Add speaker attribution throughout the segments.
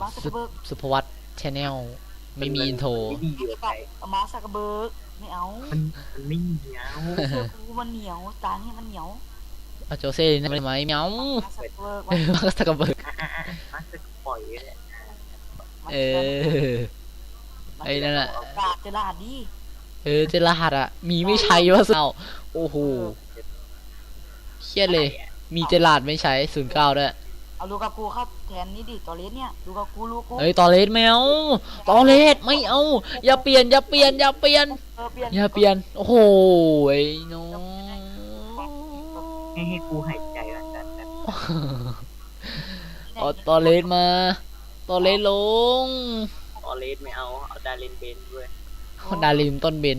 Speaker 1: มาสักกระเบิก
Speaker 2: สุภวัตชแนลไม่มีอินโทร
Speaker 3: ไม่ดีอยู่ไกล
Speaker 1: เอามาสักกระเบิกไม่เอา
Speaker 3: มันมันไม่เหนียว
Speaker 1: เสื้อกูมันเหนียวจานนี้มันเหนียว
Speaker 2: เอาโจเซ่นี่ได้ไหมเมียว
Speaker 1: มาสักกระเบิก
Speaker 2: เออมาสักกระเบิก
Speaker 3: อะอะอะมัสจะปล่อยเลย
Speaker 2: เออไอ้นั่นน่ะ
Speaker 1: กาดจะลาดดี
Speaker 2: เออเจรหัสอะ มีไม่ใช้วะเศร้าโอ้โหเครียดเลย มีเจลาดไม่ใช้ศูนย์เก้าด้วย
Speaker 1: เอาลูกกับกูเข้าแทนนี่ดิตอเลสเนี่ยลูกกับกูลูกกู
Speaker 2: เฮ้ยตอเลสไม่เอาตอเลสไม่เอา อย่าเปลี่ยนอย่าเปลี่ยนอย่าเปลี่ยน
Speaker 1: เออเปลี่ยน
Speaker 2: อย่าเปลี่ยนโอ้โหไอ้น้อง
Speaker 3: ให้ให้กูหายใจก่อนแต่แต่
Speaker 2: เอาตอเลสมา ตอเลสลง
Speaker 3: ออเลสไม่เอา เอาดารินเบนด้วย
Speaker 2: คนดาริมต้นเบน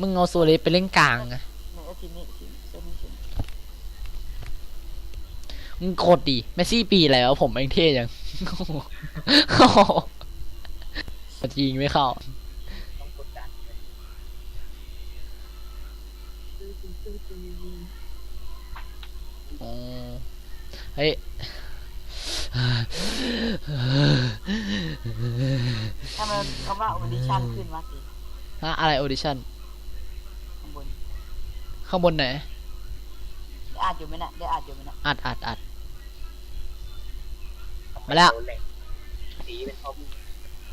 Speaker 2: มึงเอาโซเลสไปเล่นกลางอะ
Speaker 1: เนี่ยเอาทีนี้ทีนี้เส้นนี้เส้นนี้
Speaker 2: มึงกดดิแมสซี่ปีแล้วผมเองเท่ยังจริงไม่เข้า
Speaker 3: ต้องกดดันเลย
Speaker 2: อ๋อเฮ้ย
Speaker 1: ถ้ามันคำว่าออดิชั่นขึ้นมาสิ
Speaker 2: ฮะอะไรออดิชั่น
Speaker 1: ข้างบน
Speaker 2: ข้างบนไหน
Speaker 1: ได้อ่านอยู่ไหมน่ะได้อ่านอยู่ไหมน่ะ
Speaker 2: อัดอัดอัดมาแล้ว
Speaker 3: สีเป็นพอม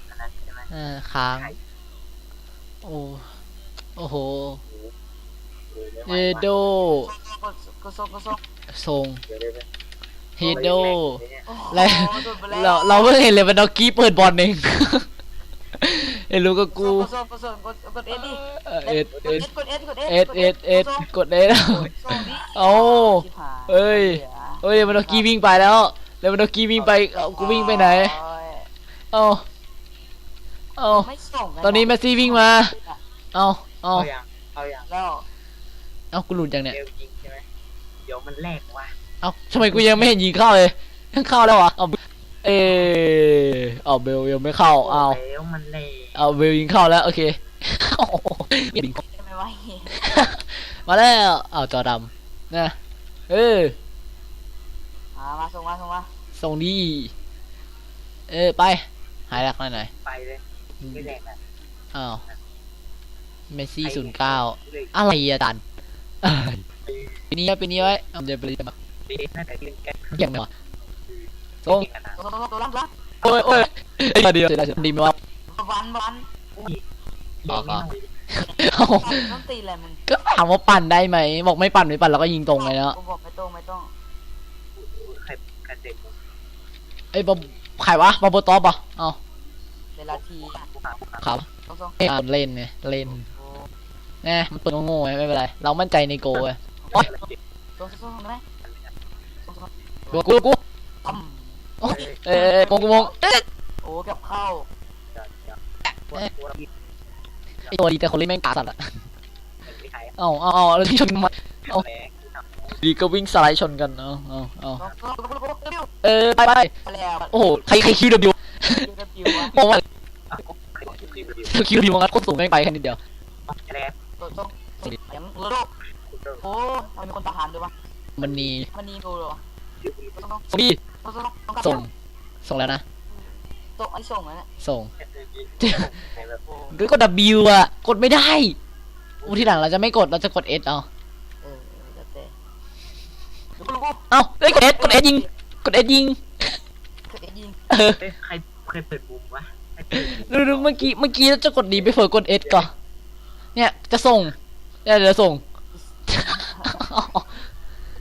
Speaker 3: อันนั้นใช่ไหม
Speaker 2: เออค้าง โอ้โอ้โห
Speaker 3: หรือไม่ไหว
Speaker 2: เฮโด
Speaker 1: ก็ก็ส่งก็ส่ง
Speaker 2: ทรง
Speaker 3: เดี๋ยวเดี๋ยวเดี๋ยว
Speaker 2: เฮโด
Speaker 1: โอ้โห
Speaker 2: แล้ว
Speaker 1: โดนไปแล้ว
Speaker 2: เราเราเพิ่งเห็นเลยมันดอกกี้เปิดบอลเอง เห็นรู้ก็กู
Speaker 1: กดส่งกดส่งกดกดเอสดิ
Speaker 2: เออเอ็ดเอ็ด
Speaker 1: กดเอสกดเอส
Speaker 2: เอ็ดเอ็ดเอ็ดกดเอ็ด
Speaker 1: ส่งดิ
Speaker 2: เอา
Speaker 1: ชิบหาย
Speaker 2: เอ้ยเฮ้ยมันดอกกี้วิ่งไปแล้วแล้วมันดอกกี้วิ่งไปเอากูวิ่งไปไหน
Speaker 1: โอ้ย
Speaker 2: เอาเอา
Speaker 1: ไม่ส่งกั
Speaker 2: ตอนนี้แมสซี่วิ่งมาเอาเอา
Speaker 3: เอาอย่างเอาอย่าง
Speaker 1: แล้ว
Speaker 2: เอากูหลุดจังเนี่ย
Speaker 3: เร็วจริงใช่ไหมเดี๋ยวมันแลกว่ะ
Speaker 2: เอาทำไมกูยังไม่เห็นยิงเข้าเลยยังเข้าแล้ววะเอาเออเอาเบลยังไม่เข้าเอา
Speaker 3: แล้วมันแลก
Speaker 2: เอาเบลยิงเข้าแล้ว โอเคโอ้โหบิน
Speaker 1: ไม่ไหว
Speaker 2: มาแล้วเอาจอดำนะเออ
Speaker 1: มามาส่งมาส่งมา
Speaker 2: ส่งดีเออไป หายหลักหน่อยหน่อย
Speaker 3: ไปเลยไม่แลกอะ
Speaker 2: อ้าวเมสซี่ศูนย์เก้า
Speaker 3: เลย
Speaker 2: อะไรอะดันเอ้ยปีนี้ไว้ปีนี้ไว้เอาเดี๋ยวไปเลยมา
Speaker 3: ดีน่าจะเล่นแก้
Speaker 2: เกี่ยงไหมวะส่ง
Speaker 3: ขนาด
Speaker 1: ตัวตัวตัวตัวตัว
Speaker 2: โอ้ยโอ้ยเอ้ยเดี๋ยวเดี๋ยวเดี๋ยวดีไหมวะ
Speaker 1: วันวัน
Speaker 2: อ๋ออ๋อ
Speaker 1: ต้
Speaker 2: เอ้า
Speaker 1: องตีอะไรมึง
Speaker 2: ก็ถามว่าปั่นได้ไหม บอกไม่ปั่นไม่ปั่นเราก็ยิงตรงเลยเนาะ
Speaker 1: กูบอกไม่ต้องไม่ต้อง
Speaker 3: ใครกระเด็น
Speaker 2: ไอ้ยบอบใครวะบอบตอปอะเอา
Speaker 1: เวลาทีอะ
Speaker 2: ครับ
Speaker 1: ต้องส่ง
Speaker 2: เอ้ยเล่นไงเล่น
Speaker 1: โอ้
Speaker 2: แน่มันเปิดโง่ๆไงไม่เป็นไร เรามั่นใจในโกเว้ย
Speaker 1: ส่งส่งได้ไหมส่งส่ง
Speaker 2: กูกูกู
Speaker 1: อืม
Speaker 2: เอ้ยเอ้ยเอ้ยมงกูมงเอ้ย
Speaker 1: โอ้กับเข้า
Speaker 2: ไอตัวดีแต่คนเล่นแม่งกาสัตว์อะ
Speaker 3: ไม่ใคร
Speaker 2: เอาเอาเอาแล้วที่ชนกันมา
Speaker 3: เอาแรง
Speaker 2: ดีก็วิ่งสไลด์ชนกันเอาเอาเอา
Speaker 1: ส่งส่งส่งส่งส่ง
Speaker 2: เออไปไป
Speaker 1: ไปแล้ว
Speaker 2: โอ้โหใครใครคิวเดบิว
Speaker 1: ยูกับยูวะ
Speaker 2: มองว่า
Speaker 3: ใครบอกคิวคิวคิว
Speaker 2: เธอคิวเดบิวงัดโคตรสูงแม่งไปแค่นิดเดียว
Speaker 3: แรง
Speaker 1: ส่งส่งส่งยังโลโลโอ้ทำไมมีคนทหารด้วยวะ
Speaker 2: มันมี
Speaker 1: มันนีกูเหรอส่งส่ง
Speaker 2: ส่งดี
Speaker 1: ส่งส่งส่ง
Speaker 2: ส่งส่งแล้วนะ
Speaker 1: ส่งไอ้ส่งนะ
Speaker 2: ส่ง
Speaker 3: ใครแบบ
Speaker 1: โอ้
Speaker 2: ก็กด W อะ กดไม่ได้อูที่หลังเราจะไม่กด เราจะกด S เอา
Speaker 1: เออแล้วแต่ลูกลูก
Speaker 2: เอาเอ้ยกด S กด S ยิง กด S ยิง
Speaker 1: เคยยิง
Speaker 2: เออ
Speaker 3: ใครเคยเปิดมุมวะใครเปิด
Speaker 2: ดูดูเมื่อกี้ เมื่อกี้เราจะกดดีไปเฟิร์กด S ก่อน เนี่ย จะส่งเนี่ยเดี๋ยวส่ง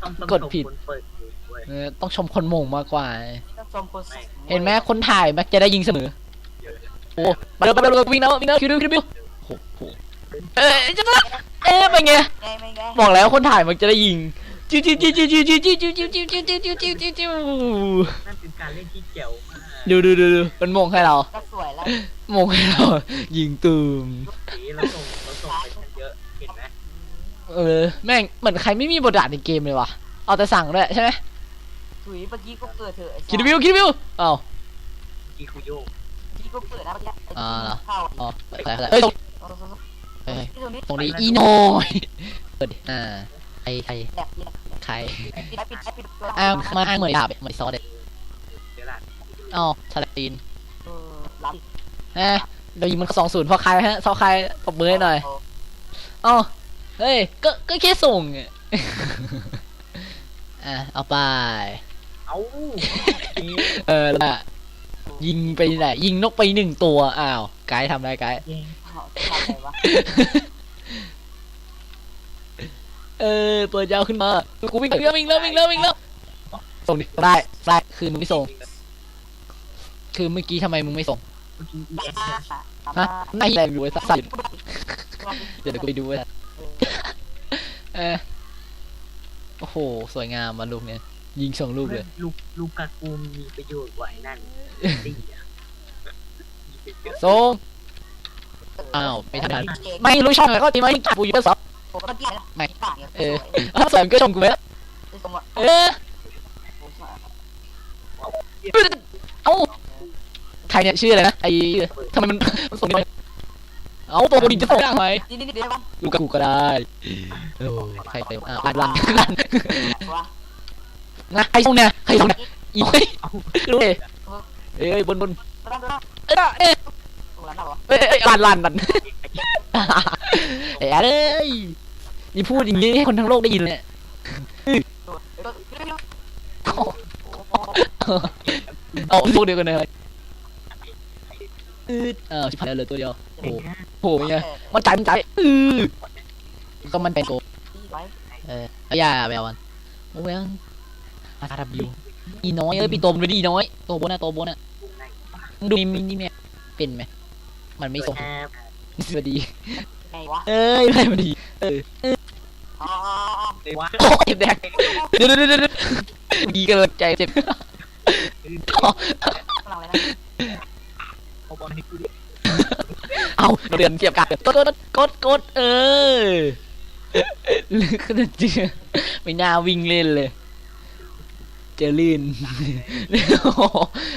Speaker 3: ต้องต้อง
Speaker 2: กดผิด
Speaker 3: คนเปิดมุมเว้ย
Speaker 2: เออต้องชมคนโมงมากกว่า
Speaker 1: ต้ องชมคน
Speaker 2: เห็นไหมคนถ่ายมักจะได้ยิงเสมอ โอ้มาเร็วมาเร็ววิ่งแล้ววิ่งแล้วคิวดูคิวดูโอ้โหเอ้ยจะมาเอ๊ะเป็นไง
Speaker 1: ไงไม่ไง
Speaker 2: บอกแล้วคนถ่ายมันจะได้ยิงจิ้วจิ้วจิ้วจิ้วจิ้วจิ้วจิ้วจิ้วจิ้วจิ้วจิ้วจิ้วจิ้วจิ้วจิ้ว
Speaker 3: นั่นเป็นการเล่นที่เจ๋วมาก
Speaker 2: ดูดูดูดูมันโมงให้เรา
Speaker 1: ก็สวยแล้ว
Speaker 2: โมงให้เรายิงตูม
Speaker 3: สีเราส่งเราส่งไปกันเยอะเห็นไหม
Speaker 2: เออแม่งเหมือนใครไม่มีบทบาทในเกมเลยว่ะเอาแต่สั่งด้วยใช่ไหม
Speaker 1: ถุยเมื่อกี้ก็เปิดเถอะไอ้
Speaker 2: คิดวิวคิดวิวอ้าว
Speaker 3: กีคุโยก
Speaker 1: เมื่อกี้ก็เปิดนะเมื่อกี้
Speaker 2: อ่าเหรอ
Speaker 1: เข้า
Speaker 2: อ๋อใส่ใส่เอ้ยตรง
Speaker 1: ส่งส่งส่ง
Speaker 2: เอ้ย
Speaker 1: ที่ตรงนี้
Speaker 2: ตรงนี้อีโน่อยเปิดดิอ่าใครใคร
Speaker 1: แหลกแหลก
Speaker 2: ใคร
Speaker 1: ปิดปิดปิดปิดตัว
Speaker 2: อ้างมาอ้างเหมือนดาบเหมือนซอสเด็ด
Speaker 3: เดี๋ยวละ
Speaker 2: อ้าวชาลาตีนฮะเรายิงมันสองศูนย์เพราะใครฮะเพราะใครปรบมือให้หน่อย
Speaker 1: โอ๋
Speaker 2: อเฮ้ย ก็ ก็แค่ส่งอะ อะ เอาไป
Speaker 3: เอ้า
Speaker 2: เออแล้วยิงไปไหนยิงนกไปหนึ่งตัว อ้าว ไกด์ทำอะไรไกด์
Speaker 3: เย้
Speaker 1: เอาจะทำอะไรวะ
Speaker 2: เออ เปิดยาวขึ้นมา กูวิ่งแล้ววิ่งแล้ววิ่งแล้ววิ่งแล้ว ส่งดิได้ได้คือมึงไม่ส่ง คือเมื่อกี้ทำไมมึงไม่ส่ง
Speaker 3: เมื่อกี้
Speaker 1: บ้า
Speaker 3: ES
Speaker 1: ตาม
Speaker 2: ฮะ
Speaker 1: มา
Speaker 2: ไม่แรงดูไอ้สัตว์เดี๋ยวเดี๋ยวกูไปดูไอ้สัตว์เออโอ้โห สวยงามมาลูกเนี่ย ยิงสองลูกเลย
Speaker 3: ลูกลูกกากูมีประโยชน์กว่าไอ้นั่นดีอะมีประโยชน์
Speaker 2: ส่งอ้าวไม่ทันไม่รู้ช่องไหนก็ตีไม่จับกูอยู่เป็นซับ
Speaker 1: ผมก็เกลียดนะ
Speaker 2: ไม่
Speaker 1: ต่างเนี่ย
Speaker 2: เออถ้าสวยมึงก็ชมกูไหมล่ะ
Speaker 1: สวยตรงอะ
Speaker 2: เออเอ้าใครเนี่ยชื่ออะไรนะไอ้ทำไมมันมันส่งมาเอ้าโปรโมดิจะส่งได้ไหม
Speaker 1: นี่นี่เดี๋ยวบ้าง
Speaker 2: ลูกกับกูก็ได้เออใครเต็มอะลันลันลัน
Speaker 1: วะ
Speaker 2: นะใครส่งเนี่ยใครส่งเนี่ยอีเฮ้ยรู้เลยเอ้ยบนบน
Speaker 1: ตัวนั้นตัวนั้น
Speaker 2: เอ้ยเอ้ย
Speaker 1: ตัวนั้นเหรอ
Speaker 2: เอ้ยเอ้ยลันลันลันเอ้ยเอ้ยนี่พูดอย่างนี้ให้คนทั้งโลกได้ยินเลย
Speaker 1: ตัวตัว
Speaker 2: เอาพวกเดียวกันเลยอืดอ้าวชิบหายแล้วเหลือตัวเดียวโอ้โหโอ้โหเนี่ยมันใจมันใจอือก็มันเป็นโก
Speaker 1: ไว้
Speaker 2: เออเอาอย่าไปเอามันโอ้ยอา ร์ดับยูอีน้อยเอ้ยปีโตมันไปดีอีน้อยโตบนน่ะโตบนน่ะ
Speaker 3: วงใน
Speaker 2: มึงดูมินี่เนี่ยเป็นไหมมันไม่ส่ง
Speaker 3: แอบ
Speaker 2: สวัสดี
Speaker 1: ไงวะ
Speaker 2: เอ้ยไม่มาดีเออ
Speaker 1: อ๋อ
Speaker 3: เลยว่า
Speaker 2: โอ้ยเจ็บแดงเดี๋ยวเดี๋ยวเดี๋ยวเดี๋ยวดีกันเลยใจเจ็บ
Speaker 1: กำลังอะไรนะ
Speaker 3: เขาบอกให้กูดิ
Speaker 2: เอาเราเดือนเทียบกันกดกดกดกดเออคือจริงไม่น่าวิ่งเล่นเลย เจอลื่น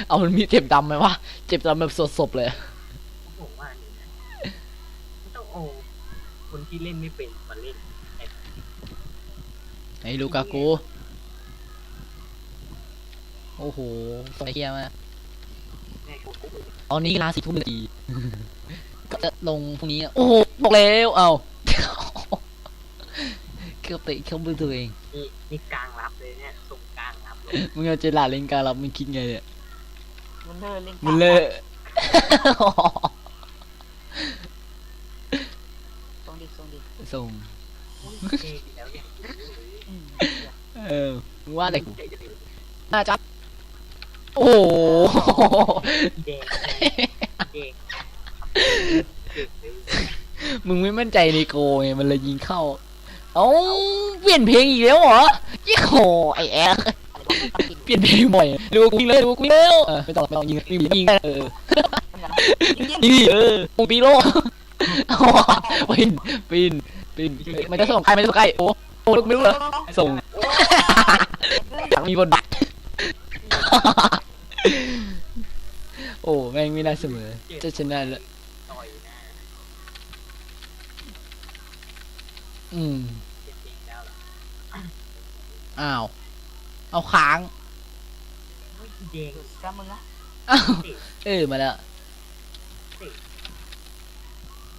Speaker 2: เอามันมีเจ็บดำไหมวะ เจ็บดำแบบสดๆเลย
Speaker 3: ผมว่านี่นะไม่ต้องโอ้คนที่เล่นไม่เป็นมาเล่น
Speaker 2: ไอ้ลูกากู โอ้โหสวยเฮียมาก
Speaker 3: แน่กู
Speaker 2: ตอนนี้เวลาสี่ทุ่มนาทีก็จะลงพรุ่งนี้อะโอ้โห บอกแล้ว เอา เกือบเตะเข้ามือตัวเอง
Speaker 3: นี่นี่กลางรับเลยเนี่ยส่งกลางรับเลย
Speaker 2: มึงเอาเจลาเล่นการรับมึงคิดไงเนี่ย
Speaker 1: มันเลิกเล่น
Speaker 2: มึงเลอะ
Speaker 1: ตรงดิตรงดิ
Speaker 2: ส่ง
Speaker 3: เท่ดีแล้วเนี่ย
Speaker 1: อืม
Speaker 2: เออมึงว่าแต่กู
Speaker 3: ใจจะเป็น
Speaker 2: น่าจับโอ้โห
Speaker 3: แดงแดง
Speaker 2: มึงไม่มั่นใจในโกไงมันเลยยิงเข้า เอ้าเปลี่ยนเพลงอีกแล้วเหรอยี่โหไอแอร์
Speaker 1: อะไรวะมันกิน
Speaker 2: เปลี่ยนเพลงบ่อยดูกูยิงเลยดูกูยิงแล้วเออไม่ต้องไม่ต้องยิงยิงยิงเออ
Speaker 1: มันกันยิงยิง
Speaker 2: นี่เออปูปีโลปีนปีนปีนเอ้ยมันจะส่งใครมันจะส่งใครโอ้โหลูกไม่รู้เหรอส่งอยากมีบทบาทโอ้แม่งไม่น่าเสมอจะชนะแล้ว
Speaker 3: ต่อยหน้า
Speaker 2: อืม
Speaker 3: เจ็บเองแล้วล่ะ
Speaker 2: อ้าว เอาค้าง
Speaker 3: แดง
Speaker 1: กล้ามึงนะ
Speaker 2: อ้าวเออมาแล้ว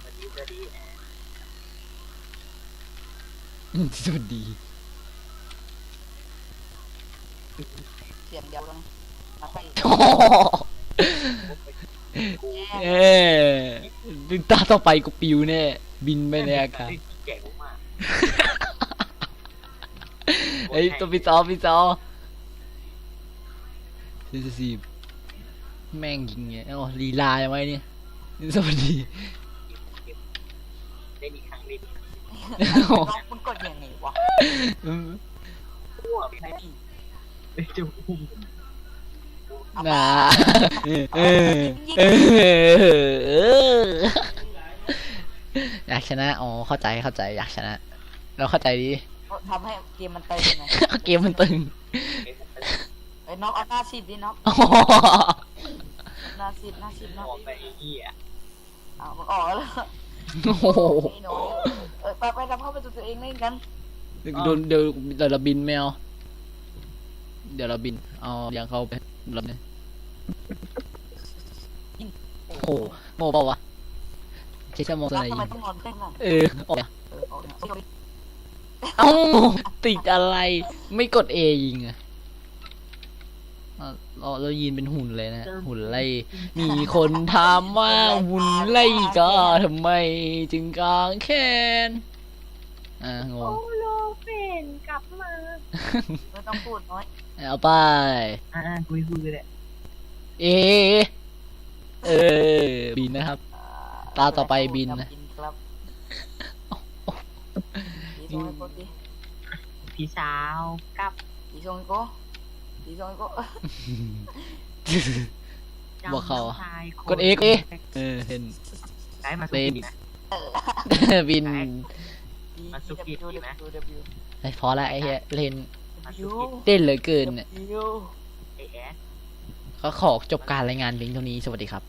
Speaker 3: วันนี้จะดีแอ
Speaker 2: อืมสวัสดี
Speaker 1: เสียงเดียวกันมาไป
Speaker 2: โอ้โห
Speaker 3: กู
Speaker 2: เออดึงตาต่อไปกูปิวแน่ บินไปในอากาศ
Speaker 3: แจ๋วมาก
Speaker 2: เฮ้ยตัวพี่ซอพี่ซอสี่สิบสี่แม่งยิงเงี้ยอ๋อลีลายังไงเนี่ยสวัสดี
Speaker 3: เล่นอีกครั้งเล่นอีกครั้ง
Speaker 1: น้องมึงกดยังไงวะ
Speaker 2: อืม
Speaker 3: พวกแม่งเล่นจะพุ่ง
Speaker 2: น่าเออเออเออเอออยากชนะ อ๋อ เข้าใจ เข้าใจ อยากชนะ เราเข้าใจดี
Speaker 1: ทำให้เกมมันเติมไง
Speaker 2: เกมมันตึง
Speaker 1: ไอ้น้องเอาหน้าซีดดิน้อง
Speaker 2: อ๋อ
Speaker 1: หน้าซีดหน้าซีด
Speaker 3: ม
Speaker 1: น้อง
Speaker 3: องไปไอ้เหี้ย
Speaker 1: อ้าวมันออกแล้ว
Speaker 2: โอ้โห
Speaker 1: ไอ้น้องเออไปไปทำเข้าไปตัวเองเล่นกัน
Speaker 2: เดี๋ยวเดี๋ยวเดี๋ยวเราบินไม่เอาเดี๋ยวเราบิน เอาอย่างเขาไปรับเนี่ยโอ้โหโง่โง่เปล่าวะ ใช้ชั่วโมงตัว
Speaker 1: แล้ว
Speaker 2: ไหน
Speaker 1: ทำไม
Speaker 2: ยิง
Speaker 1: ต้องนอนเต้นล่ะ
Speaker 2: เออออกเนี่ย
Speaker 1: เออเอาเนี่ยเอาเนี่ย
Speaker 2: เอ้าติดอะไร ไม่กดเอยิงอะอะเราเรายินเป็นหุ่นเลยนะ หุ่นไล่ มีคนถามว่าหุ่นไล่ก็ทำไม จึงกางแขนอ่าง
Speaker 3: โอ้
Speaker 2: ง
Speaker 3: โลเป็นกลับมา
Speaker 1: ไม่ต้องพูดน้อย
Speaker 2: เอาไป
Speaker 3: อ่าคุยคุยเลย
Speaker 2: เอ เออบินนะครับ ตาต่อไปบินนะ
Speaker 1: บินครับผีส่งให้โกดิ
Speaker 3: พี่สาวกลับ
Speaker 1: ผีส่งให้โกผีส่งให้โกเออ
Speaker 3: จำ
Speaker 2: บอกเขา
Speaker 3: น้องชายคน
Speaker 2: กดเอกเอเออเห็น
Speaker 3: ได้มาสุ
Speaker 2: เป็น
Speaker 3: กินะ
Speaker 2: บิน
Speaker 3: มาสุกิ
Speaker 1: ดู
Speaker 3: ดีไหม
Speaker 1: ดูดู
Speaker 2: ไอ้พอละไอ้เหี้ยเล่น
Speaker 3: มา
Speaker 1: ดู
Speaker 3: สุกิ
Speaker 2: เต้นเหลือเกินเนี่ย
Speaker 1: ดู
Speaker 3: ไอแอส
Speaker 2: ก็ขอจบการรายงานเพียงเท่านี้สวัสดีครับ